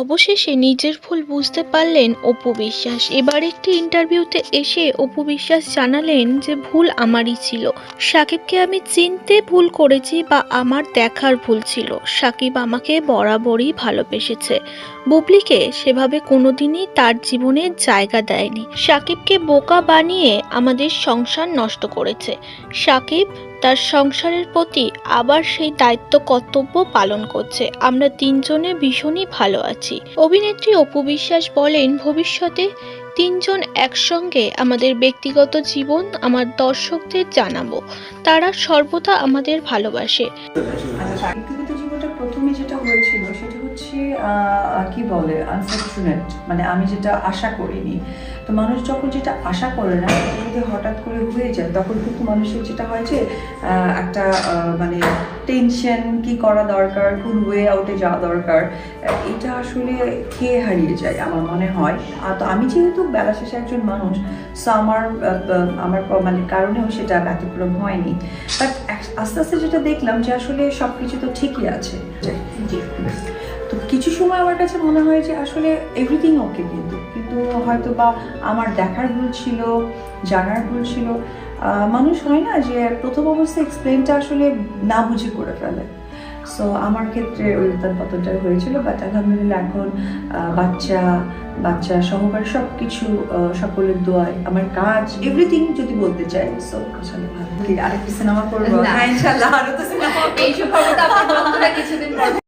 অবশেষে নিজের ভুল বুঝতে পারলেন অপু বিশ্বাস। এবার একটি ইন্টারভিউতে এসে অপু বিশ্বাস জানালেন যে ভুল আমারই ছিল। সাকিবকে আমি চিনতে ভুল করেছি বা আমার দেখার ভুল ছিল। সাকিব আমাকে বরাবরই ভালোবেসেছে। বুবলিকে সেভাবে কোনোদিনই তার জীবনে জায়গা দেয়নি। সাকিবকে বোকা বানিয়ে আমাদের সংসার নষ্ট করেছে। সাকিব তার সংসারের প্রতি আবার সেই দায়িত্ব কর্তব্য পালন করছে। আমরা তিনজনে ভীষণই ভালো আছি। অভিনেত্রী অপু বিশ্বাস বলেন, ভবিষ্যতে তিনজন একসঙ্গে আমাদের ব্যক্তিগত জীবন আমার দর্শকদের জানাব। তারা সর্বদা আমাদের ভালোবাসে। আচ্ছা প্রথমে যেটা হয়েছিল সেটা হচ্ছে কি বলে আনফর্চুনেট মানে আমি যেটা আশা করিনি। তো মানুষ যখন যেটা আশা করে না যদি হঠাৎ করে হয়ে যায়। তখন কিন্তু মানুষের যেটা হয় যে একটা মানে টেনশন কি করা দরকার কোন ওয়ে আউটে যাওয়া দরকার এটা আসলে খেয়ে হারিয়ে যায় আমার মনে হয়। আর তো আমি যেহেতু বেলা শেষে একজন মানুষ সো আমার আমার মানে কারণেও সেটা ব্যতিক্রম হয়নি। বাট আস্তে আস্তে যেটা দেখলাম যে আসলে সব কিছু তো ঠিকই আছে। তো কিছু সময় আমার কাছে মনে হয় যে আসলে এভরিথিং ওকে কিন্তু কিন্তু হয়তো বা আমার দেখার ভুল ছিল জানার ভুল ছিল মানুষ হয় না যে প্রথম অবস্থায় এক্সপ্লেনটা আসলে না বুঝে করে ফেলে। সো আমার ক্ষেত্রে ওই উত্তান পতনটা হয়েছিল বাট আলহামদুলিল্লাহ এখন বাচ্চা বাচ্চা সহকারে সব কিছু সকলের দোয়ায় আমার কাজ এভরিথিং যদি বলতে চাই সো আসলে ভালো। আরেকটা সিনেমা করব? হ্যাঁ ইনশাল্লাহ আরও তো সিনেমা কিছুদিন পর।